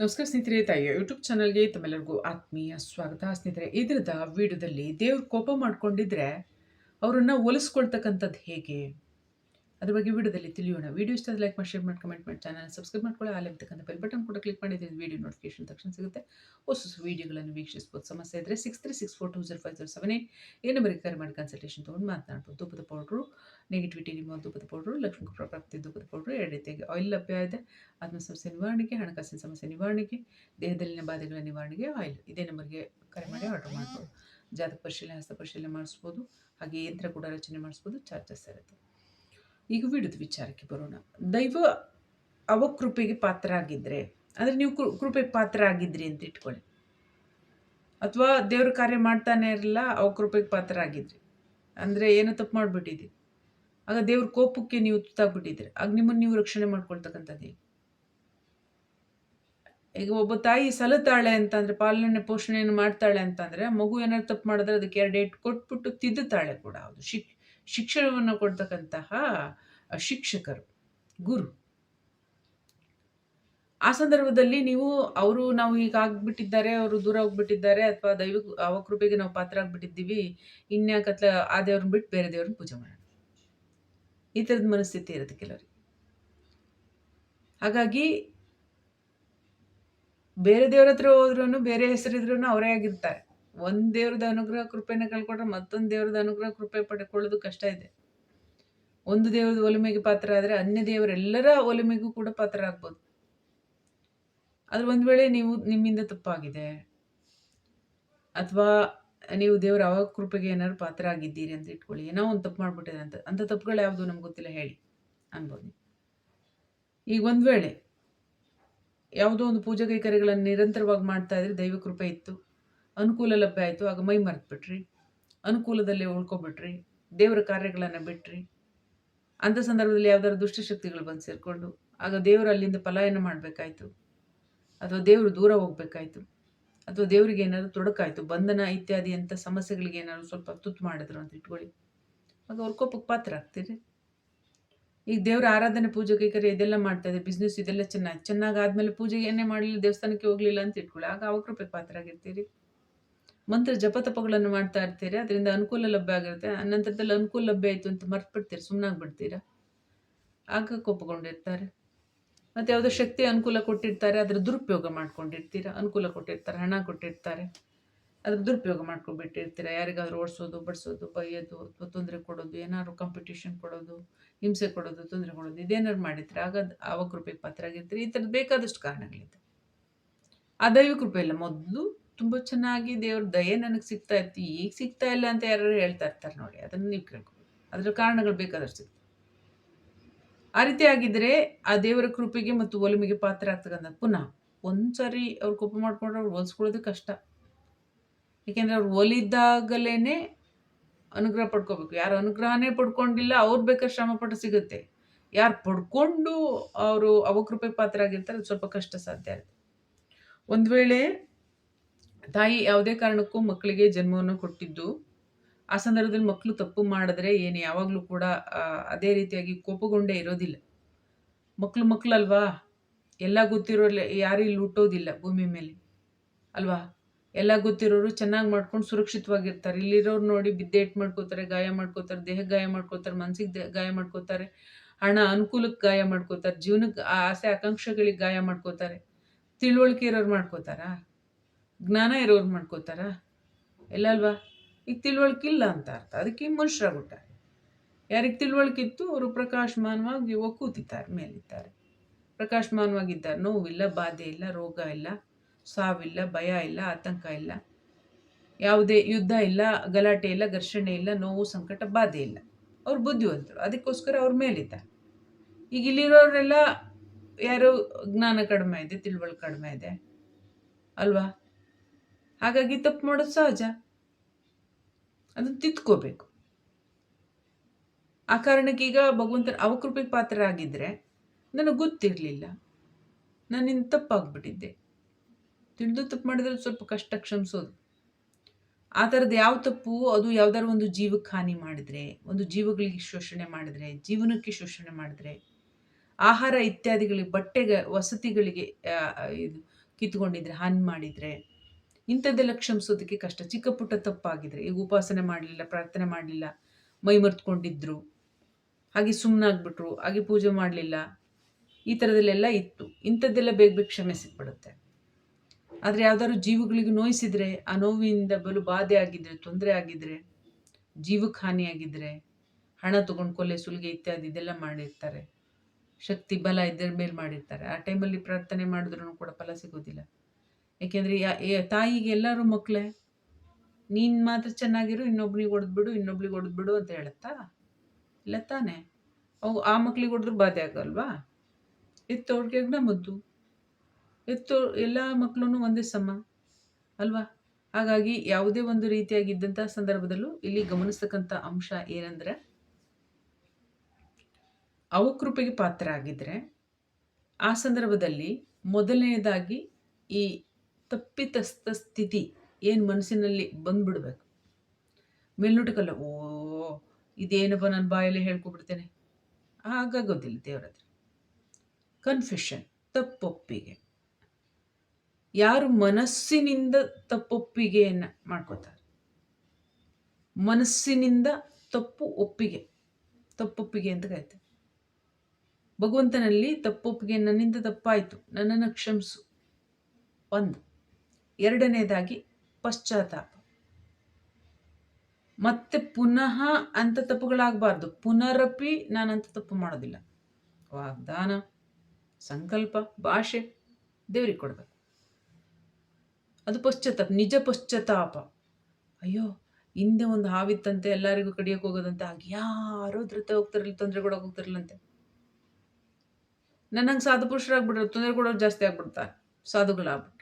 ನಮಸ್ಕಾರ ಸ್ನೇಹಿತರೆ ತಾಯಿಯ ಯೂಟ್ಯೂಬ್ ಚಾನಲ್ಗೆ ತಮ್ಮೆಲ್ಲರಿಗೂ ಆತ್ಮೀಯ ಸ್ವಾಗತ. ಸ್ನೇಹಿತರೆ, ಇದರದ ವಿಡಿಯೋದಲ್ಲಿ ದೇವ್ರ ಕೋಪ ಮಾಡ್ಕೊಂಡಿದ್ರೆ, ಅವರನ್ನು ಒಲಿಸ್ಕೊಳ್ತಕ್ಕಂಥದ್ದು ಹೇಗೆ? ಅದ್ರ ಬಗ್ಗೆ ವಿಡಿಯೋದಲ್ಲಿ ತಿಳಿಯೋಣ. ವಿಡಿಯೋ ಇಷ್ಟ ಲೈಕ್ ಮಾಡಿ ಶೇರ್ ಮಾಡಿ ಕಮೆಂಟ್ ಮಾಡಿ ಚಾನಲ್ ಸಬ್ಸ್ಕ್ರೈಬ್ ಮಾಡ್ಕೊಳ್ಳಿ. ಅಲ್ಲಿ ಇರ್ತಕ್ಕಂಥ ಬೆಲ್ ಬಟನ್ ಕೂಡ ಕ್ಲಿಕ್ ಮಾಡಿದ್ರೆ ವಿಡಿಯೋ ನೋಟಿಫಿಕೇಶನ್ ತಕ್ಷಣ ಸಿಗುತ್ತೆ. ಹೊಸ ಹೊಸ ವಿಡಿಯೋಗಳನ್ನು ವೀಕ್ಷಿಸ್ಬೋದು. ಸಮಸ್ಯೆ ಇದ್ದರೆ six three six four two zero five zero seven eight ಏನು ನಂಬರಿಗೆ ಕರೆ ಮಾಡಿ ಕನ್ಸಲ್ಟೇಷನ್ ತೊಗೊಂಡು ಮಾತನಾಡ್ಬೋದು. ತುಪ್ಪದ ಪೌಡ್ರು ನೆಗೆಟಿವಿಟಿ ನಿಮ್ಮ ತುಪ್ಪದ ಪೌಡ್ರು ಲಕ್ಷ್ಮೀ ಪ್ರಾಪ್ತಿ ತುಪ್ಪದ ಪೌಡ್ರು ಎರಡು ರೀತಿಯಾಗಿ ಆಯಿಲ್ ಲಭ್ಯ ಇದೆ. ಆತ್ಮ ಸಮಸ್ಯೆ ನಿವಾರಣೆಗೆ, ಹಣಕಾಸಿನ ಸಮಸ್ಯೆ ನಿವಾರಣೆಗೆ, ದೇಹದಲ್ಲಿನ ಬಾಧೆಗಳ ನಿವಾರಣೆಗೆ ಆಯಿಲ್ ಇದೇ ನಂಬರ್ಗೆ ಕರೆ ಮಾಡಿ ಆರ್ಡರ್ ಮಾಡ್ಬೋದು. ಜಾತಕ ಪರಿಶೀಲನೆ, ಹಸ್ತ ಪರಿಶೀಲನೆ ಮಾಡಿಸ್ಬೋದು. ಹಾಗೆ ಯಂತ್ರ ಕೂಡ ರಚನೆ ಮಾಡಿಸ್ಬೋದು. ಚಾರ್ಜಸ್ ಇರುತ್ತೆ. ಈಗ ವಿಡಿದ ವಿಚಾರಕ್ಕೆ ಬರೋಣ. ದೈವ ಅವ ಕೃಪೆಗೆ ಪಾತ್ರ ಆಗಿದ್ದರೆ ಅಂದರೆ ನೀವು ಕೃಪೆಗೆ ಪಾತ್ರ ಆಗಿದ್ರಿ ಅಂತ ಇಟ್ಕೊಳ್ಳಿ. ಅಥವಾ ದೇವ್ರ ಕಾರ್ಯ ಮಾಡ್ತಾನೆ ಇರಲಿಲ್ಲ ಅವ ಕೃಪೆಗೆ ಪಾತ್ರ ಆಗಿದ್ರಿ ಅಂದರೆ ಏನೋ ತಪ್ಪು ಮಾಡಿಬಿಟ್ಟಿದ್ರಿ. ಆಗ ದೇವ್ರ ಕೋಪಕ್ಕೆ ನೀವು ತುತ್ತಾಗ್ಬಿಟ್ಟಿದ್ರಿ. ಆಗ ನಿಮ್ಮನ್ನು ನೀವು ರಕ್ಷಣೆ ಮಾಡ್ಕೊಳ್ತಕ್ಕಂಥದ್ದು ಈಗ ಒಬ್ಬ ತಾಯಿ ಸಲತಾಳೆ ಅಂತಂದರೆ, ಪಾಲನೆ ಪೋಷಣೆಯನ್ನು ಮಾಡ್ತಾಳೆ ಅಂತಂದರೆ, ಮಗು ಏನಾದ್ರು ತಪ್ಪು ಮಾಡಿದ್ರೆ ಅದಕ್ಕೆ ಎರಡು ಡೇಟ್ ಕೊಟ್ಬಿಟ್ಟು ತಿದ್ದುತ್ತಾಳೆ ಕೂಡ. ಅದು ಶಿಕ್ ಶಿಕ್ಷಣವನ್ನು ಕೊಡ್ತಕ್ಕಂತಹ ಶಿಕ್ಷಕರು, ಗುರು. ಆ ಸಂದರ್ಭದಲ್ಲಿ ನೀವು ಅವರು ನಾವು ಈಗ ಆಗ್ಬಿಟ್ಟಿದ್ದಾರೆ, ಅವರು ದೂರ ಹೋಗ್ಬಿಟ್ಟಿದ್ದಾರೆ, ಅಥವಾ ದೈವ, ಅವಕೃಪೆಗೆ ನಾವು ಪಾತ್ರ ಆಗ್ಬಿಟ್ಟಿದ್ದೀವಿ ಇನ್ಯಾಕತ್ಲ ಆ ದೇವ್ರನ್ನ ಬಿಟ್ಟು ಬೇರೆ ದೇವ್ರನ್ನ ಪೂಜೆ ಮಾಡೋಣ. ಈ ಥರದ ಮನಸ್ಥಿತಿ ಇರುತ್ತೆ ಕೆಲವರಿಗೆ. ಹಾಗಾಗಿ ಬೇರೆ ದೇವ್ರ ಹತ್ರ ಹೋದ್ರೂ ಬೇರೆ ಹೆಸರಿದ್ರು ಅವರೇ ಆಗಿರ್ತಾರೆ. ಒಂದ್ ದೇವ್ರದ ಅನುಗ್ರಹ ಕೃಪೆನ ಕಳ್ಕೊಂಡ್ರೆ ಮತ್ತೊಂದು ದೇವ್ರದ ಅನುಗ್ರಹ ಕೃಪೆ ಪಡ್ಕೊಳ್ಳೋದು ಕಷ್ಟ ಇದೆ. ಒಂದು ದೇವ್ರದ ಒಲಿಮೆಗೆ ಪಾತ್ರ ಆದರೆ ಅನ್ಯ ದೇವರೆಲ್ಲರ ಒಲಿಮೆಗೂ ಕೂಡ ಪಾತ್ರ ಆಗ್ಬೋದು. ಆದ್ರೆ ಒಂದು ವೇಳೆ ನೀವು ನಿಮ್ಮಿಂದ ತಪ್ಪಾಗಿದೆ, ಅಥವಾ ನೀವು ದೇವರ ಅವ ಕೃಪೆಗೆ ಏನಾದ್ರು ಪಾತ್ರ ಆಗಿದ್ದೀರಿ ಅಂತ ಇಟ್ಕೊಳ್ಳಿ, ಏನೋ ಒಂದು ತಪ್ಪು ಮಾಡ್ಬಿಟ್ಟಿದೆ ಅಂತ ಅಂತ ತಪ್ಪುಗಳು ಯಾವುದು ನಮ್ಗೆ ಗೊತ್ತಿಲ್ಲ ಹೇಳಿ, ಅನ್ಬೋದು ಈಗ ಒಂದು ವೇಳೆ ಯಾವುದೋ ಒಂದು ಪೂಜಾ ಕೈಕರ್ಯಗಳನ್ನು ನಿರಂತರವಾಗಿ ಮಾಡ್ತಾ ಇದ್ರೆ ದೈವ ಕೃಪೆ ಇತ್ತು. ಅನುಕೂಲ ಲಭ್ಯ ಆಯಿತು. ಆಗ ಮೈ ಮರೆತುಬಿಟ್ರಿ. ಅನುಕೂಲದಲ್ಲಿ ಉಳ್ಕೊಬಿಟ್ರಿ. ದೇವರ ಕಾರ್ಯಗಳನ್ನು ಬಿಟ್ರಿ. ಅಂಥ ಸಂದರ್ಭದಲ್ಲಿ ಯಾವ್ದಾದ್ರು ದುಷ್ಟಶಕ್ತಿಗಳು ಬಂದು ಸೇರಿಕೊಂಡು, ಆಗ ದೇವರು ಅಲ್ಲಿಂದ ಪಲಾಯನ ಮಾಡಬೇಕಾಯ್ತು. ಅಥವಾ ದೇವರು ದೂರ ಹೋಗ್ಬೇಕಾಯ್ತು. ಅಥವಾ ದೇವರಿಗೆ ಏನಾದರೂ ತೊಡಕಾಯಿತು. ಬಂಧನ ಇತ್ಯಾದಿ ಅಂತ ಸಮಸ್ಯೆಗಳಿಗೆ ಏನಾದರೂ ಸ್ವಲ್ಪ ತುತ್ತು ಮಾಡಿದ್ರು ಅಂತ ಇಟ್ಕೊಳ್ಳಿ. ಆಗ ಅವ್ರ ಕೋಪಕ್ಕೆ ಪಾತ್ರ ಆಗ್ತೀರಿ. ಈಗ ದೇವರ ಆರಾಧನೆ ಪೂಜೆ ಕೈಕರೆ ಇದೆಲ್ಲ ಮಾಡ್ತಾ ಇದೆ. ಬಿಸ್ನೆಸ್ ಇದೆಲ್ಲ ಚೆನ್ನಾಗಿ ಚೆನ್ನಾಗಿ ಆದಮೇಲೆ ಪೂಜೆಗೆ ಏನೇ ಮಾಡಲಿಲ್ಲ, ದೇವಸ್ಥಾನಕ್ಕೆ ಹೋಗಲಿಲ್ಲ ಅಂತ ಇಟ್ಕೊಳ್ಳಿ. ಆಗ ಅವಕೃಪೆ ಪಾತ್ರ ಆಗಿರ್ತೀರಿ. ಮಂತ್ರ ಜಪತಪಗಳನ್ನು ಮಾಡ್ತಾ ಇರ್ತೀರಿ, ಅದರಿಂದ ಅನುಕೂಲ ಲಭ್ಯ ಆಗಿರುತ್ತೆ. ಅನಂತರದಲ್ಲಿ ಅನುಕೂಲ ಲಭ್ಯ ಆಯಿತು ಅಂತ ಮರ್ತ್ಬಿಡ್ತೀರಿ ಸುಮ್ಮನಾಗ್ಬಿಡ್ತೀರಾ ಆಗ ಕೋಪಗೊಂಡಿರ್ತಾರೆ. ಮತ್ತು ಯಾವುದೋ ಶಕ್ತಿ ಅನುಕೂಲ ಕೊಟ್ಟಿರ್ತಾರೆ, ಅದರ ದುರುಪಯೋಗ ಮಾಡ್ಕೊಂಡಿರ್ತೀರ? ಅನುಕೂಲ ಕೊಟ್ಟಿರ್ತಾರೆ, ಹಣ ಕೊಟ್ಟಿರ್ತಾರೆ. ಅದ್ರ ದುರುಪಯೋಗ ಮಾಡ್ಕೊಂಡ್ಬಿಟ್ಟಿರ್ತೀರ? ಯಾರಿಗಾದ್ರೂ ಓಡಿಸೋದು, ಬಡಿಸೋದು, ಬೈಯೋದು, ಅಥವಾ ತೊಂದರೆ ಕೊಡೋದು, ಏನಾದ್ರು ಕಾಂಪಿಟೇಷನ್ ಕೊಡೋದು, ಹಿಂಸೆ ಕೊಡೋದು, ತೊಂದರೆ ಕೊಡೋದು, ಇದೇನಾದ್ರು ಮಾಡಿದ್ರೆ ಆಗ ಆವಾಗ ಪಾತ್ರ ಆಗಿರ್ತೀರಿ ಈ ಥರದ್ದು ಬೇಕಾದಷ್ಟು ಕಾರಣಗಳಿದೆ. ಆ ದೈವ ಕೃಪೆ ಇಲ್ಲ. ಮೊದಲು ತುಂಬ ಚೆನ್ನಾಗಿ ದೇವ್ರ ದಯೆ ನನಗೆ ಸಿಗ್ತಾ ಇತ್ತು ಈಗ ಸಿಗ್ತಾ ಇಲ್ಲ ಅಂತ ಯಾರು ಹೇಳ್ತಾ ಇರ್ತಾರೆ ನೋಡಿ, ಅದನ್ನು ನೀವು ಕೇಳ್ಕೊಬೇಕು. ಅದ್ರ ಕಾರಣಗಳು ಬೇಕಾದಷ್ಟು ಆ ರೀತಿ ಆಗಿದ್ರೆ ಆ ದೇವರ ಕೃಪೆಗೆ ಮತ್ತು ಒಲಿಮೆಗೆ ಪಾತ್ರ ಆಗ್ತಕ್ಕಂಥ ಪುನಃ ಒಂದ್ಸರಿ ಅವ್ರು ಕೋಪ ಮಾಡ್ಕೊಂಡ್ರೆ ಅವ್ರು ಹೊಲಿಸ್ಕೊಳ್ಳೋದು ಕಷ್ಟ. ಏಕೆಂದರೆ ಅವ್ರು ಒಲಿದಾಗಲೇ ಅನುಗ್ರಹ ಪಡ್ಕೋಬೇಕು. ಯಾರು ಅನುಗ್ರಹನೇ ಪಡ್ಕೊಂಡಿಲ್ಲ, ಅವ್ರು ಬೇಕಾದ್ರೆ ಶ್ರಮ ಪಟ್ಟು ಸಿಗುತ್ತೆ. ಯಾರು ಪಡ್ಕೊಂಡು ಅವರು ಅವಕೃಪೆ ಪಾತ್ರ ಆಗಿರ್ತಾರೆ, ಅದು ಸ್ವಲ್ಪ ಕಷ್ಟ ಸಾಧ್ಯ ಆಗುತ್ತೆ ಒಂದು ವೇಳೆ ತಾಯಿ ಯಾವುದೇ ಕಾರಣಕ್ಕೂ ಮಕ್ಕಳಿಗೆ ಜನ್ಮವನ್ನು ಕೊಟ್ಟಿದ್ದು, ಆ ಸಂದರ್ಭದಲ್ಲಿ ಮಕ್ಕಳು ತಪ್ಪು ಮಾಡಿದ್ರೆ ಏನು? ಯಾವಾಗಲೂ ಕೂಡ ಅದೇ ರೀತಿಯಾಗಿ ಕೋಪಗೊಂಡೇ ಇರೋದಿಲ್ಲ. ಮಕ್ಕಳು ಮಕ್ಕಳಲ್ವಾ? ಎಲ್ಲ ಗೊತ್ತಿರೋಲ್ಲ ಯಾರು ಇಲ್ಲಿ ಹುಟ್ಟೋದಿಲ್ಲ ಭೂಮಿ ಮೇಲೆ. ಅಲ್ವಾ? ಎಲ್ಲ ಗೊತ್ತಿರೋರು ಚೆನ್ನಾಗಿ ಮಾಡ್ಕೊಂಡು ಸುರಕ್ಷಿತವಾಗಿರ್ತಾರೆ. ಇಲ್ಲಿರೋರು ನೋಡಿ ಬಿದ್ದೇಟ್ ಮಾಡ್ಕೋತಾರೆ, ಗಾಯ ಮಾಡ್ಕೋತಾರೆ ದೇಹ ಗಾಯ ಮಾಡ್ಕೋತಾರೆ, ಮನ್ಸಿಗೆ ಗಾಯ ಮಾಡ್ಕೋತಾರೆ, ಹಣ ಅನುಕೂಲಕ್ಕೆ ಗಾಯ ಮಾಡ್ಕೋತಾರೆ, ಜೀವನಕ್ಕೆ ಆಸೆ, ಆಕಾಂಕ್ಷೆಗಳಿಗೆ ಗಾಯ ಮಾಡ್ಕೋತಾರೆ, ತಿಳುವಳಿಕೆ ಇರೋರು ಮಾಡ್ಕೋತಾರಾ? ಜ್ಞಾನ ಇರೋರು ಮಾಡ್ಕೋತಾರ? ಎಲ್ಲಲ್ವಾ ಈಗ ತಿಳುವಳಿಕೆ ಇಲ್ಲ ಅಂತ ಅರ್ಥ. ಅದಕ್ಕೆ ಮನುಷ್ಯರಾಗ್ಬಿಟ್ಟಾರೆ ಯಾರಿಗೆ ತಿಳುವಳಿಕೆ ಇತ್ತು ಅವರು ಪ್ರಕಾಶಮಾನವಾಗಿ ಒಕ್ಕೂತಿದ್ದಾರೆ, ಮೇಲಿದ್ದಾರೆ. ಪ್ರಕಾಶಮಾನವಾಗಿದ್ದಾರೆ. ನೋವಿಲ್ಲ, ಬಾಧೆ ಇಲ್ಲ, ರೋಗ ಇಲ್ಲ, ಸಾವಿಲ್ಲ, ಭಯ ಇಲ್ಲ, ಆತಂಕ ಇಲ್ಲ. ಯಾವುದೇ ಯುದ್ಧ ಇಲ್ಲ, ಗಲಾಟೆ ಇಲ್ಲ, ಘರ್ಷಣೆ ಇಲ್ಲ, ನೋವು, ಸಂಕಟ, ಬಾಧೆ ಇಲ್ಲ. ಅವ್ರು ಬುದ್ಧಿವಂತರು. ಅದಕ್ಕೋಸ್ಕರ ಅವ್ರ ಮೇಲಿದ್ದಾರೆ. ಈಗ ಇಲ್ಲಿರೋರೆಲ್ಲ ಯಾರು? ಜ್ಞಾನ ಕಡಿಮೆ ಇದೆ, ತಿಳುವಳಿಕೆ ಕಡಿಮೆ ಇದೆ. ಅಲ್ವಾ? ಹಾಗಾಗಿ ತಪ್ಪು ಮಾಡೋದು ಸಹಜ. ಅದನ್ನು ತಿದ್ಕೋಬೇಕು. ಆ ಕಾರಣಕ್ಕೆ ಈಗ ಭಗವಂತನ ಅವಕೃಪೆಗೆ ಪಾತ್ರ ಆಗಿದ್ರೆ ನನಗೆ ಗೊತ್ತಿರಲಿಲ್ಲ. ನಾನಿಂದ ತಪ್ಪಾಗ್ಬಿಟ್ಟಿದ್ದೆ. ತಿಳಿದು ತಪ್ಪು ಮಾಡಿದ್ರೆ ಸ್ವಲ್ಪ ಕಷ್ಟ ಕ್ಷಮಿಸೋದು. ಆ ಥರದ್ದು ಯಾವ ತಪ್ಪು? ಅದು ಯಾವ್ದಾದ್ರು ಒಂದು ಜೀವಕ್ಕೆ ಹಾನಿ ಮಾಡಿದ್ರೆ, ಒಂದು ಜೀವಗಳಿಗೆ ಶೋಷಣೆ ಮಾಡಿದ್ರೆ, ಜೀವನಕ್ಕೆ ಶೋಷಣೆ ಮಾಡಿದ್ರೆ, ಆಹಾರ ಇತ್ಯಾದಿಗಳಿಗೆ, ಬಟ್ಟೆಗೆ, ವಸತಿಗಳಿಗೆ ಇದು ಕಿತ್ಕೊಂಡಿದ್ರೆ, ಹಾನಿ ಮಾಡಿದರೆ ಇಂಥದ್ದೆಲ್ಲ ಕ್ಷಮಿಸೋದಕ್ಕೆ ಕಷ್ಟ. ಚಿಕ್ಕ ಪುಟ್ಟ ತಪ್ಪಾಗಿದ್ರೆ, ಈಗ ಉಪಾಸನೆ ಮಾಡಲಿಲ್ಲ, ಪ್ರಾರ್ಥನೆ ಮಾಡಲಿಲ್ಲ, ಮೈ ಮರ್ತ್ಕೊಂಡಿದ್ರು, ಹಾಗೆ ಸುಮ್ಮನಾಗ್ಬಿಟ್ರು ಹಾಗೆ ಪೂಜೆ ಮಾಡಲಿಲ್ಲ, ಈ ಥರದಲ್ಲೆಲ್ಲ ಇತ್ತು. ಇಂಥದ್ದೆಲ್ಲ ಬೇಗ ಬೇಗ ಕ್ಷಮೆ ಸಿಕ್ಬಿಡುತ್ತೆ. ಆದರೆ ಯಾವ್ದಾದ್ರು ಜೀವಗಳಿಗೆ ನೋಯಿಸಿದ್ರೆ, ಆ ನೋವಿನಿಂದ ಬಲು ಬಾಧೆ ಆಗಿದ್ರೆ, ತೊಂದರೆ ಆಗಿದ್ರೆ ಜೀವಕ್ಕೆ ಹಾನಿಯಾಗಿದ್ರೆ ಹಣ ತಗೊಂಡು ಕೊಲೆ, ಸುಲಿಗೆ ಇತ್ಯಾದಿ ಇದೆಲ್ಲ ಮಾಡಿರ್ತಾರೆ. ಶಕ್ತಿ, ಬಲ ಇದ್ರ ಮೇಲೆ ಮಾಡಿರ್ತಾರೆ. ಆ ಟೈಮಲ್ಲಿ ಪ್ರಾರ್ಥನೆ ಮಾಡಿದ್ರೂ ಕೂಡ ಫಲ ಸಿಗೋದಿಲ್ಲ. ಯಾಕೆಂದರೆ ತಾಯಿಗೆ ಎಲ್ಲರೂ ಮಕ್ಕಳೇ ನೀನು ಮಾತ್ರ ಚೆನ್ನಾಗಿರು, ಇನ್ನೊಬ್ನಿಗೆ ಹೊಡೆದ್ಬಿಡು ಇನ್ನೊಬ್ಳಿಗೆ ಹೊಡೆದ್ಬಿಡು ಅಂತ ಹೇಳುತ್ತಾ? ಇಲ್ಲ ತಾನೆ. ಅವು ಆ ಮಕ್ಳಿಗೆ ಹೊಡೆದ್ರು ಬಾಧೆ ಆಗಲ್ವಾ? ಎತ್ತೋಡ್ಗೆ ಮುದ್ದು. ಎತ್ತೋ ಎಲ್ಲ ಮಕ್ಕಳು ಒಂದೇ ಸಮ, ಅಲ್ವಾ? ಹಾಗಾಗಿ ಯಾವುದೇ ಒಂದು ರೀತಿಯಾಗಿದ್ದಂಥ ಸಂದರ್ಭದಲ್ಲೂ ಇಲ್ಲಿ ಗಮನಿಸ್ತಕ್ಕಂಥ ಅಂಶ ಏನಂದರೆ ಅವು ಕೃಪೆಗೆ ಪಾತ್ರ ಆಗಿದ್ದರೆ ಆ ಸಂದರ್ಭದಲ್ಲಿ ಮೊದಲನೆಯದಾಗಿ ಈ ತಪ್ಪಿತಸ್ಥ ಸ್ಥಿತಿ ಏನು ಮನಸ್ಸಿನಲ್ಲಿ ಬಂದ್ಬಿಡ್ಬೇಕು. ಮೇಲ್ನುಟಕಲ್ಲ ಓ ಇದೇನಪ್ಪ ನನ್ನ ಬಾಯಲ್ಲಿ ಹೇಳ್ಕೊಬಿಡ್ತೇನೆ. ಆಗಾಗೋದಿಲ್ಲ ದೇವರ ಹತ್ರ. ಕನ್ಫ್ಯೂಷನ್ ತಪ್ಪೊಪ್ಪಿಗೆ. ಯಾರು ಮನಸ್ಸಿನಿಂದ ತಪ್ಪೊಪ್ಪಿಗೆಯನ್ನು ಮಾಡ್ಕೋತಾರೆ. ಮನಸ್ಸಿನಿಂದ ತಪ್ಪು ಒಪ್ಪಿಗೆ. ತಪ್ಪೊಪ್ಪಿಗೆ ಅಂತ ಕರಿತಾರೆ. ಭಗವಂತನಲ್ಲಿ ತಪ್ಪೊಪ್ಪಿಗೆ ನನ್ನಿಂದ ತಪ್ಪಾಯಿತು, ನನ್ನನ್ನು ಕ್ಷಮಿಸು. ಒಂದು. ಎರಡನೇದಾಗಿ ಪಶ್ಚಾತ್ತಾಪ. ಮತ್ತೆ ಪುನಃ ಅಂಥ ತಪ್ಪುಗಳಾಗಬಾರ್ದು. ಪುನರಪಿ ನಾನು ಅಂಥ ತಪ್ಪು ಮಾಡೋದಿಲ್ಲ. ವಾಗ್ದಾನ, ಸಂಕಲ್ಪ, ಭಾಷೆ ದೇವ್ರಿಗೆ ಕೊಡಬೇಕು. ಅದು ಪಶ್ಚಾತ್ತಾಪ, ನಿಜ ಪಶ್ಚಾತ್ತಾಪ. ಅಯ್ಯೋ, ಹಿಂದೆ ಒಂದು ಹಾವಿತ್ತಂತೆ, ಎಲ್ಲರಿಗೂ ಕಡಿಯೋಕೆ ಹೋಗೋದಂತೆ, ಹಾಗೆ ಯಾರೋ ಧೃತ ಹೋಗ್ತಿರಲಿಲ್ಲ ತೊಂದರೆ ಕೊಡೋಕೆ ಹೋಗ್ತಿರ್ಲಂತೆ. ನನ್ನಂಗೆ ಸಾಧು ಪುರುಷರಾಗ್ಬಿಡ್ರು ತೊಂದರೆ ಕೊಡೋರು ಜಾಸ್ತಿ ಆಗ್ಬಿಡ್ತಾರೆ, ಸಾಧುಗಳಾಗ್ಬಿಟ್ರು.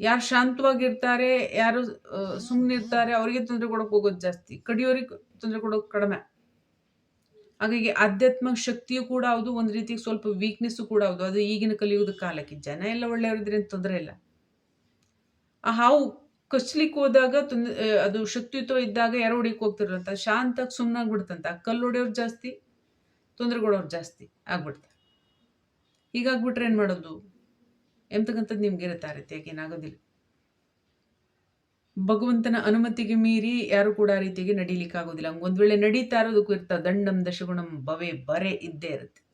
ಯಾರು ಶಾಂತವಾಗಿರ್ತಾರೆ, ಯಾರು ಸುಮ್ಮನೆ ಇರ್ತಾರೆ ಅವರಿಗೆ ತೊಂದರೆ ಕೊಡೋಕೆ ಹೋಗೋದು ಜಾಸ್ತಿ. ಕಡಿಯೋರಿಗೆ ತೊಂದರೆ ಕೊಡೋಕೆ ಕಡಿಮೆ. ಹಾಗಾಗಿ ಆಧ್ಯಾತ್ಮ ಶಕ್ತಿಯು ಕೂಡ ಹೌದು, ಒಂದು ರೀತಿ ಸ್ವಲ್ಪ ವೀಕ್ನೆಸ್ಸು ಕೂಡ ಹೌದು. ಅದು ಈಗಿನ ಕಲಿಯುವುದು ಕಾಲಕ್ಕೆ. ಜನ ಎಲ್ಲ ಒಳ್ಳೆಯವರಿದ್ರೆ ತೊಂದರೆ ಇಲ್ಲ. ಆ ಹಾವು ಕಚ್ಲಿಕ್ಕೆ ಹೋದಾಗ ತೊಂದರೆ ಅದು ಶಕ್ತಿಯುತ ಇದ್ದಾಗ ಯಾರು ಹೊಡಿಯಕ್ಕೆ ಹೋಗ್ತಿರಂತ ಶಾಂತಾಗಿ ಸುಮ್ಮನಾಗ್ಬಿಡ್ತಂತ ಕಲ್ಲು ಹೊಡೆಯೋರು ಜಾಸ್ತಿ, ತೊಂದರೆ ಕೊಡೋರು ಜಾಸ್ತಿ ಆಗ್ಬಿಡ್ತಾರೆ ಹೀಗಾಗ್ಬಿಟ್ರೆ ಏನು ಮಾಡೋದು? ಎಂತಕ್ಕಂಥದ್ದು ನಿಮ್ಗೆ ಇರುತ್ತೆ ಆ ರೀತಿಯಾಗಿ ಏನಾಗೋದಿಲ್ಲ. ಭಗವಂತನ ಅನುಮತಿಗೆ ಮೀರಿ ಯಾರು ಕೂಡ ಆ ರೀತಿಯಾಗಿ ನಡೀಲಿಕ್ಕೆ ಆಗೋದಿಲ್ಲ. ಒಂದು ವೇಳೆ ನಡೀತಾ ಇರೋದಕ್ಕೂ ಇರ್ತಾ ದಂಡಂ ದಶಗುಣಂ ಬವೆ ಬರೆ ಇದ್ದೇ ಇರುತ್ತೆ.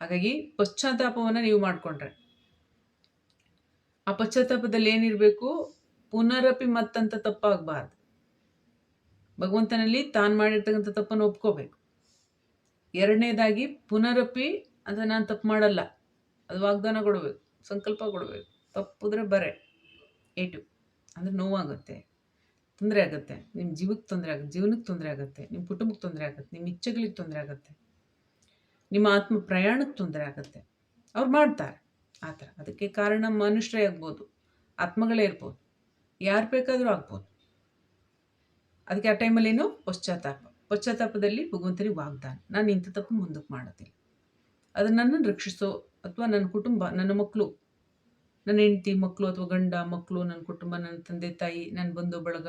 ಹಾಗಾಗಿ ಪಶ್ಚಾತ್ತಾಪವನ್ನು ನೀವು ಮಾಡಿಕೊಂಡ್ರೆ. ಆ ಪಶ್ಚಾತ್ತಾಪದಲ್ಲಿ ಏನಿರಬೇಕು? ಪುನರಪಿ ಮತ್ತಂತ ತಪ್ಪಾಗಬಾರ್ದು. ಭಗವಂತನಲ್ಲಿ ತಾನು ಮಾಡಿರ್ತಕ್ಕಂಥ ತಪ್ಪನ್ನು ಒಪ್ಕೋಬೇಕು. ಎರಡನೇದಾಗಿ ಪುನರಪಿ ಅಂತ ನಾನು ತಪ್ಪು ಮಾಡಲ್ಲ. ಅದು ವಾಗ್ದಾನ ಕೊಡಬೇಕು. ಸಂಕಲ್ಪ ಕೊಡಬೇಕು ತಪ್ಪಿದ್ರೆ ಬರೆ. ಏಟು. ಅಂದರೆ ನೋವಾಗುತ್ತೆ. ತೊಂದರೆ ಆಗುತ್ತೆ. ನಿಮ್ಮ ಜೀವಕ್ಕೆ ತೊಂದರೆ ಆಗುತ್ತೆ. ಜೀವನಕ್ಕೆ ತೊಂದರೆ ಆಗುತ್ತೆ. ನಿಮ್ಮ ಕುಟುಂಬಕ್ಕೆ ತೊಂದರೆ ಆಗುತ್ತೆ. ನಿಮ್ಮ ಇಚ್ಛೆಗಳಿಗೆ ತೊಂದರೆ ಆಗುತ್ತೆ. ನಿಮ್ಮ ಆತ್ಮ ಪ್ರಯಾಣಕ್ಕೆ ತೊಂದರೆ ಆಗುತ್ತೆ. ಅವ್ರು ಮಾಡ್ತಾರೆ. ಆ ಥರ. ಅದಕ್ಕೆ ಕಾರಣ ಮನುಷ್ಯರೇ ಆಗ್ಬೋದು. ಆತ್ಮಗಳೇ ಇರ್ಬೋದು. ಯಾರು ಬೇಕಾದರೂ ಆಗ್ಬೋದು. ಅದಕ್ಕೆ ಆ ಟೈಮಲ್ಲಿ ಏನು ಪಶ್ಚಾತ್ತಾಪ. ಪಶ್ಚಾತ್ತಾಪದಲ್ಲಿ ಭಗವಂತನಿಗೆ ವಾಗ್ದಾನ. ನಾನು ಇಂಥ ತಪ್ಪು ಮುಂದಕ್ಕೆ ಮಾಡೋದಿಲ್ಲ. ಅದನ್ನು ನನ್ನನ್ನು ರಕ್ಷಿಸೋ ಅಥವಾ ನನ್ನ ಕುಟುಂಬ, ನನ್ನ ಮಕ್ಕಳು ನನ್ನ ಹೆಂಡತಿ ಮಕ್ಕಳು ಅಥವಾ ಗಂಡ ಮಕ್ಕಳು ನನ್ನ ಕುಟುಂಬ, ನನ್ನ ತಂದೆ, ತಾಯಿ, ನನ್ನ ಬಂಧು, ಬಳಗ,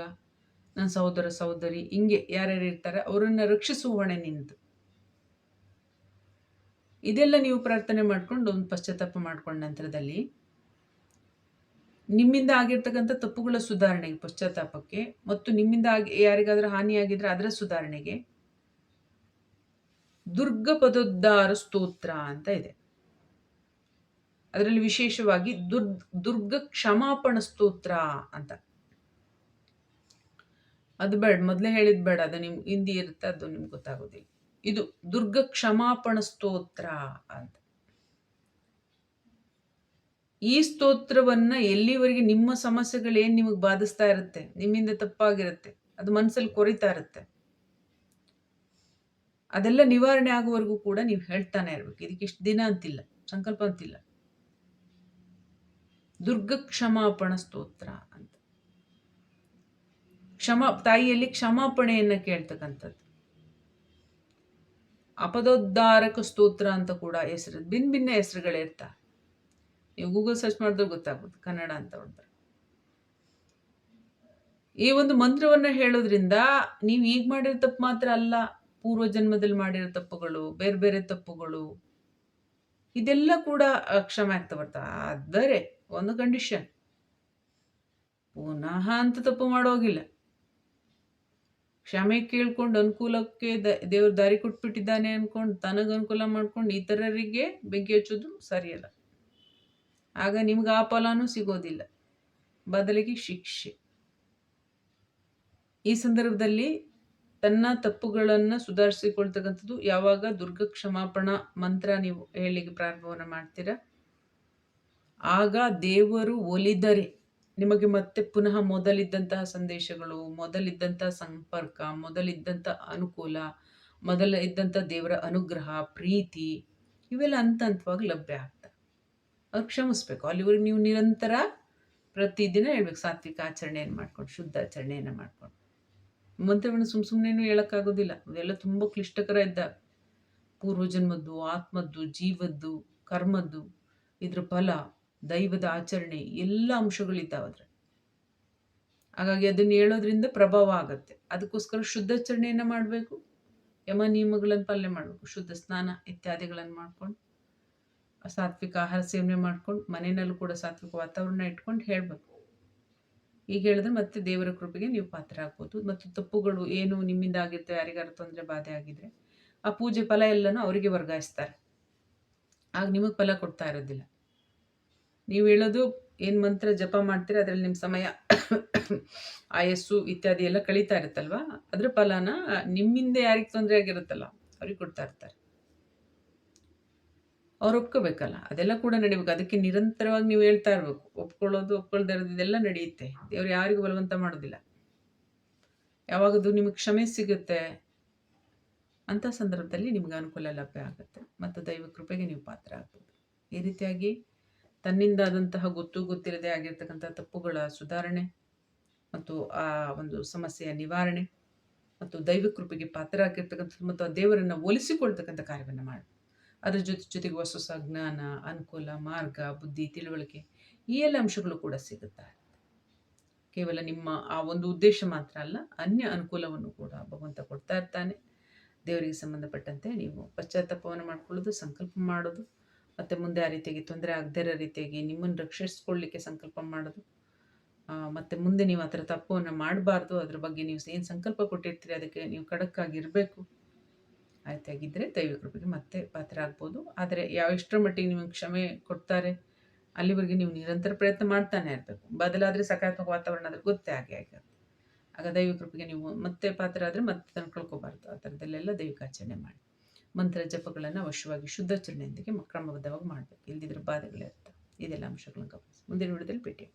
ನನ್ನ ಸಹೋದರ, ಸಹೋದರಿ, ಹಿಂಗೆ ಯಾರ್ಯಾರು ಇರ್ತಾರೆ ಅವರನ್ನು ರಕ್ಷಿಸುವ ಹೊಣೆ ನಿಂದು. ಇದೆಲ್ಲ ನೀವು ಪ್ರಾರ್ಥನೆ ಮಾಡ್ಕೊಂಡು ಒಂದು ಪಶ್ಚಾತ್ತಾಪ ಮಾಡ್ಕೊಂಡ ನಂತರದಲ್ಲಿ ನಿಮ್ಮಿಂದ ಆಗಿರ್ತಕ್ಕಂಥ ತಪ್ಪುಗಳ ಸುಧಾರಣೆಗೆ, ಪಶ್ಚಾತ್ತಾಪಕ್ಕೆ ಮತ್ತು ನಿಮ್ಮಿಂದ ಆಗಿ ಯಾರಿಗಾದ್ರೂ ಹಾನಿಯಾಗಿದ್ರೆ ಅದರ ಸುಧಾರಣೆಗೆ ದುರ್ಗ ಪದೋದ್ಧಾರ ಸ್ತೋತ್ರ ಅಂತ ಇದೆ. ಅದರಲ್ಲಿ ವಿಶೇಷವಾಗಿ ದುರ್, ದುರ್ಗ ಕ್ಷಮಾಪಣ ಸ್ತೋತ್ರ ಅಂತ. ಅದು ಬೇಡ, ಮೊದಲೇ ಹೇಳಿದ್ ಬೇಡ, ಅದು ನಿಮ್, ಹಿಂದಿ ಇರುತ್ತೆ, ಅದು ನಿಮ್ಗೆ ಗೊತ್ತಾಗೋದಿಲ್ಲ. ಇದು ದುರ್ಗ ಕ್ಷಮಾಪಣ ಸ್ತೋತ್ರ ಅಂತ. ಈ ಸ್ತೋತ್ರವನ್ನ ಎಲ್ಲಿವರೆಗೆ ನಿಮ್ಮ ಸಮಸ್ಯೆಗಳೇನು ನಿಮಗೆ ಬಾಧಿಸ್ತಾ ಇರುತ್ತೆ, ನಿಮ್ಮಿಂದ ತಪ್ಪಾಗಿರುತ್ತೆ, ಅದು ಮನಸ್ಸಲ್ಲಿ ಕೊರಿತಾ ಇರುತ್ತೆ, ಅದೆಲ್ಲ ನಿವಾರಣೆ ಆಗುವವರೆಗೂ ಕೂಡ ನೀವು ಹೇಳ್ತಾನೆ ಇರ್ಬೇಕು. ಇದಕ್ಕೆ ಇಷ್ಟು ದಿನ ಅಂತಿಲ್ಲ, ಸಂಕಲ್ಪ ಅಂತಿಲ್ಲ. ದುರ್ಗ ಕ್ಷಮಾಪಣ ಸ್ತೋತ್ರ ಅಂತ. ಕ್ಷಮಾ, ತಾಯಿಯಲ್ಲಿ ಕ್ಷಮಾಪಣೆಯನ್ನು ಕೇಳ್ತಕ್ಕಂಥದ್ದು. ಅಪದೋದ್ಧಾರಕ ಸ್ತೋತ್ರ ಅಂತ ಕೂಡ ಹೆಸರು, ಭಿನ್ನ ಭಿನ್ನ ಹೆಸರುಗಳಿರ್ತಾರೆ ನೀವು ಗೂಗಲ್ ಸರ್ಚ್ ಮಾಡಿದ್ರೆ ಗೊತ್ತಾಗುತ್ತೆ ಕನ್ನಡ ಅಂತ ಹೊಡೆದ್ರೆ. ಈ ಒಂದು ಮಂತ್ರವನ್ನ ಹೇಳೋದ್ರಿಂದ ನೀವು ಈಗ ಮಾಡಿರೋ ತಪ್ಪು ಮಾತ್ರ ಅಲ್ಲ, ಪೂರ್ವ ಜನ್ಮದಲ್ಲಿ ಮಾಡಿರೋ ತಪ್ಪುಗಳು ಬೇರೆ ಬೇರೆ ತಪ್ಪುಗಳು, ಇದೆಲ್ಲ ಕೂಡ ಕ್ಷಮೆ ಆಗ್ತಾ ಬರ್ತಾ ಆದರೆ ಒಂದು ಕಂಡೀಷನ್ ಪುನಃ ಅಂತ ತಪ್ಪು ಮಾಡೋಗಿಲ್ಲ. ಕ್ಷಮೆ ಕೇಳ್ಕೊಂಡು ಅನುಕೂಲಕ್ಕೆ ದ, ದೇವ್ರ ದಾರಿ ಕೊಟ್ಬಿಟ್ಟಿದ್ದಾನೆ ಅನ್ಕೊಂಡು ತನಗೆ ಅನುಕೂಲ ಮಾಡ್ಕೊಂಡು ಇತರರಿಗೆ ಬೆಂಕಿ ಹಚ್ಚೋದು ಸರಿಯಲ್ಲ. ಆಗ ನಿಮ್ಗೆ ಆ ಫಲನೂ ಸಿಗೋದಿಲ್ಲ. ಬದಲಿಗೆ ಶಿಕ್ಷೆ. ಈ ಸಂದರ್ಭದಲ್ಲಿ ತನ್ನ ತಪ್ಪುಗಳನ್ನು ಸುಧಾರಿಸಿಕೊಳ್ತಕ್ಕಂಥದ್ದು ಯಾವಾಗ ದುರ್ಗ ಕ್ಷಮಾಪಣಾ ಮಂತ್ರ ನೀವು ಹೇಳಿಗೆ ಪ್ರಾರಂಭವನ್ನು ಮಾಡ್ತೀರಾ? ಆಗ ದೇವರು ಒಲಿದರೆ. ನಿಮಗೆ ಮತ್ತೆ ಪುನಃ ಮೊದಲಿದ್ದಂತಹ ಸಂದೇಶಗಳು, ಮೊದಲಿದ್ದಂತಹ ಸಂಪರ್ಕ, ಮೊದಲಿದ್ದಂಥ ಅನುಕೂಲ ಮೊದಲ ಇದ್ದಂಥ ದೇವರ ಅನುಗ್ರಹ, ಪ್ರೀತಿ, ಇವೆಲ್ಲ ಹಂತ ಹಂತವಾಗಿ ಲಭ್ಯ ಆಗ್ತವೆ ಅವ್ರು ಕ್ಷಮಿಸ್ಬೇಕು. ಅಲ್ಲಿವರೆಗೆ ನೀವು ನಿರಂತರ ಪ್ರತಿದಿನ ಹೇಳ್ಬೇಕು, ಸಾತ್ವಿಕ ಆಚರಣೆಯನ್ನು ಮಾಡ್ಕೊಂಡು, ಶುದ್ಧ ಆಚರಣೆಯನ್ನು ಮಾಡ್ಕೊಂಡು. ಮಂತ್ರವನ್ನು ಸುಮ್ಮ ಸುಮ್ಮನೆನೂ ಹೇಳೋಕ್ಕಾಗೋದಿಲ್ಲ. ಅದೆಲ್ಲ ತುಂಬ ಕ್ಲಿಷ್ಟಕರ ಇದ್ದ. ಪೂರ್ವಜನ್ಮದ್ದು, ಆತ್ಮದ್ದು, ಜೀವದ್ದು, ಕರ್ಮದ್ದು, ಇದ್ರ ಫಲ. ದೈವದ ಆಚರಣೆ ಎಲ್ಲ ಅಂಶಗಳಿದ್ದಾವೆ ಹಾಗಾಗಿ ಅದನ್ನು ಹೇಳೋದ್ರಿಂದ ಪ್ರಭಾವ ಆಗುತ್ತೆ. ಅದಕ್ಕೋಸ್ಕರ ಶುದ್ಧಾಚರಣೆಯನ್ನು ಮಾಡಬೇಕು. ಯಮ ನಿಯಮಗಳನ್ನು ಪಾಲನೆ ಮಾಡಬೇಕು. ಶುದ್ಧ ಸ್ನಾನ ಇತ್ಯಾದಿಗಳನ್ನು ಮಾಡ್ಕೊಂಡು, ಸಾತ್ವಿಕ ಆಹಾರ ಸೇವನೆ ಮಾಡ್ಕೊಂಡು, ಮನೆಯಲ್ಲೂ ಕೂಡ ಸಾತ್ವಿಕ ವಾತಾವರಣ ಇಟ್ಕೊಂಡು ಹೇಳಬೇಕು. ಈಗ ಹೇಳಿದ್ರೆ ಮತ್ತೆ ದೇವರ ಕೃಪೆಗೆ ನೀವು ಪಾತ್ರ ಆಗ್ಬೋದು ಮತ್ತು ತಪ್ಪುಗಳು ಏನು ನಿಮ್ಮಿಂದ ಆಗಿರ್ತವೆ ಯಾರಿಗಾರ ತೊಂದರೆ, ಬಾಧೆ ಆಗಿದ್ರೆ, ಆ ಪೂಜೆ ಫಲ ಎಲ್ಲನೂ ಅವರಿಗೆ ವರ್ಗಾಯಿಸ್ತಾರೆ. ಆಗ ನಿಮಗೆ ಫಲ ಕೊಡ್ತಾ ಇರೋದಿಲ್ಲ. ನೀವು ಹೇಳೋದು ಏನು ಮಂತ್ರ ಜಪ ಮಾಡ್ತೀರ, ಅದರಲ್ಲಿ ನಿಮ್ಮ ಸಮಯ, ಆಯಸ್ಸು ಇತ್ಯಾದಿ ಎಲ್ಲ ಕಳೀತಾ ಇರುತ್ತಲ್ವ? ಅದ್ರ ಫಲನ ನಿಮ್ಮಿಂದ ಯಾರಿಗೆ ತೊಂದರೆ ಆಗಿರುತ್ತಲ್ಲ, ಅವ್ರಿಗೆ ಕೊಡ್ತಾ ಇರ್ತಾರೆ. ಅವ್ರು ಒಪ್ಕೋಬೇಕಲ್ಲ, ಅದೆಲ್ಲ ಕೂಡ ನಡಿಬೇಕು. ಅದಕ್ಕೆ ನಿರಂತರವಾಗಿ ನೀವು ಹೇಳ್ತಾ ಇರಬೇಕು. ಒಪ್ಕೊಳ್ಳೋದು, ಒಪ್ಕೊಳ್ದೇ ಇದೆಲ್ಲ ನಡೆಯುತ್ತೆ. ದೇವ್ರು ಯಾರಿಗೂ ಬಲವಂತ ಮಾಡೋದಿಲ್ಲ. ಯಾವಾಗದು ನಿಮಗೆ ಕ್ಷಮೆ ಸಿಗುತ್ತೆ, ಅಂಥ ಸಂದರ್ಭದಲ್ಲಿ ನಿಮ್ಗೆ ಅನುಕೂಲ ಲಭ್ಯ ಆಗುತ್ತೆ. ಮತ್ತು ದೈವ ಕೃಪೆಗೆ ನೀವು ಪಾತ್ರ ಆಗ್ಬೋದು. ಈ ರೀತಿಯಾಗಿ ತನ್ನಿಂದಾದಂತಹ ಗೊತ್ತು ಗೊತ್ತಿರದೆ ಆಗಿರ್ತಕ್ಕಂಥ ತಪ್ಪುಗಳ ಸುಧಾರಣೆ ಮತ್ತು ಆ ಒಂದು ಸಮಸ್ಯೆಯ ನಿವಾರಣೆ ಮತ್ತು ದೈವ ಕೃಪೆಗೆ ಪಾತ್ರ ಆಗಿರ್ತಕ್ಕಂಥ ಮತ್ತು ಆ ದೇವರನ್ನು ಒಲಿಸಿಕೊಳ್ತಕ್ಕಂಥ ಕಾರ್ಯವನ್ನು ಮಾಡಿ. ಅದರ ಜೊತೆ ಜೊತೆಗೆ ಹೊಸ ಹೊಸ ಜ್ಞಾನ, ಅನುಕೂಲ, ಮಾರ್ಗ, ಬುದ್ಧಿ, ತಿಳುವಳಿಕೆ ಈ ಎಲ್ಲ ಅಂಶಗಳು ಕೂಡ ಸಿಗುತ್ತಾ ಕೇವಲ ನಿಮ್ಮ ಆ ಒಂದು ಉದ್ದೇಶ ಮಾತ್ರ ಅಲ್ಲ, ಅನ್ಯ ಅನುಕೂಲವನ್ನು ಕೂಡ ಭಗವಂತ ಕೊಡ್ತಾ ಇರ್ತಾನೆ. ದೇವರಿಗೆ ಸಂಬಂಧಪಟ್ಟಂತೆ ನೀವು ಪಶ್ಚಾತ್ತಾಪವನ್ನು ಮಾಡಿಕೊಳ್ಳೋದು, ಸಂಕಲ್ಪ ಮಾಡೋದು ಮತ್ತು ಮುಂದೆ ಆ ರೀತಿಯಾಗಿ ತೊಂದರೆ ಆಗದೇ ಇರೋ ರೀತಿಯಾಗಿ ನಿಮ್ಮನ್ನು ರಕ್ಷಿಸ್ಕೊಳ್ಳಿಕ್ಕೆ ಸಂಕಲ್ಪ ಮಾಡೋದು. ಮತ್ತು ಮುಂದೆ ನೀವು ಆ ಥರ ಮಾಡಬಾರ್ದು. ಅದ್ರ ಬಗ್ಗೆ ನೀವು ಏನು ಸಂಕಲ್ಪ ಕೊಟ್ಟಿರ್ತೀರಿ, ಅದಕ್ಕೆ ನೀವು ಖಡಕ್ಕಾಗಿರಬೇಕು. ಆಯ್ತಾಗಿದ್ದರೆ ದೈವ ಕೃಪೆಗೆ ಮತ್ತೆ ಪಾತ್ರ ಆಗ್ಬೋದು. ಆದರೆ ಯಾವ ಎಷ್ಟರ ಮಟ್ಟಿಗೆ ನಿಮಗೆ ಕ್ಷಮೆ ಕೊಡ್ತಾರೆ, ಅಲ್ಲಿವರೆಗೆ ನೀವು ನಿರಂತರ ಪ್ರಯತ್ನ ಮಾಡ್ತಾನೆ ಇರಬೇಕು. ಬದಲಾದರೆ ಸಕಾರಾತ್ಮಕ ವಾತಾವರಣ ಆದರೆ ಗೊತ್ತೇ ಆಗಿ ಆಗುತ್ತೆ. ಆಗ ದೈವ ಕೃಪೆಗೆ ನೀವು ಮತ್ತೆ ಪಾತ್ರ ಆದರೆ ಮತ್ತೆ ತಂದು ಕಳ್ಕೊಬಾರ್ದು. ಆ ಥರದಲ್ಲೆಲ್ಲ ದೈವಿಕಾಚರಣೆ ಮಾಡಿ. ಮಂತ್ರ ಜಪಗಳನ್ನು ಅವಶ್ಯವಾಗಿ ಶುದ್ಧಾಚರಣೆಯೊಂದಿಗೆ ಕ್ರಮಬದ್ಧವಾಗಿ ಮಾಡಬೇಕು. ಇಲ್ದಿದ್ರೆ ಬಾಧೆಗಳಿರುತ್ತೆ. ಇದೆಲ್ಲ ಅಂಶಗಳನ್ನು ಗಮನಿಸಿ. ಮುಂದಿನ ವಿಡಿಯೋದಲ್ಲಿ ಭೇಟಿ